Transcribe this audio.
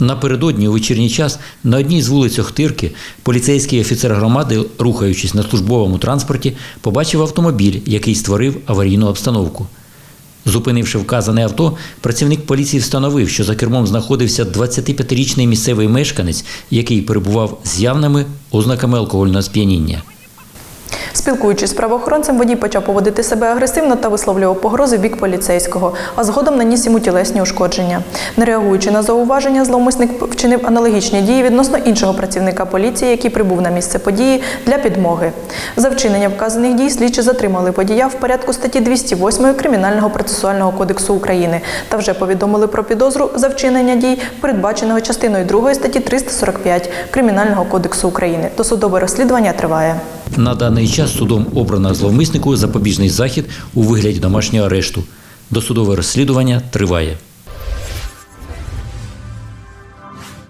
Напередодні у вечірній час на одній з вулиць Охтирки поліцейський офіцер громади, рухаючись на службовому транспорті, побачив автомобіль, який створив аварійну обстановку. Зупинивши вказане авто, працівник поліції встановив, що за кермом знаходився 25-річний місцевий мешканець, який перебував з явними ознаками алкогольного сп'яніння. Спілкуючись з правоохоронцем, водій почав поводити себе агресивно та висловлював погрози в бік поліцейського, а згодом наніс йому тілесні ушкодження. Не реагуючи на зауваження, зловмисник вчинив аналогічні дії відносно іншого працівника поліції, який прибув на місце події для підмоги. За вчинення вказаних дій слідчі затримали водія в порядку статті 208 Кримінального процесуального кодексу України та вже повідомили про підозру за вчинення дій, передбаченого частиною 2 статті 345 Кримінального кодексу України. Досудове розслідування триває. На даний час судом обрано зловмиснику запобіжний захід у вигляді домашнього арешту. Досудове розслідування триває.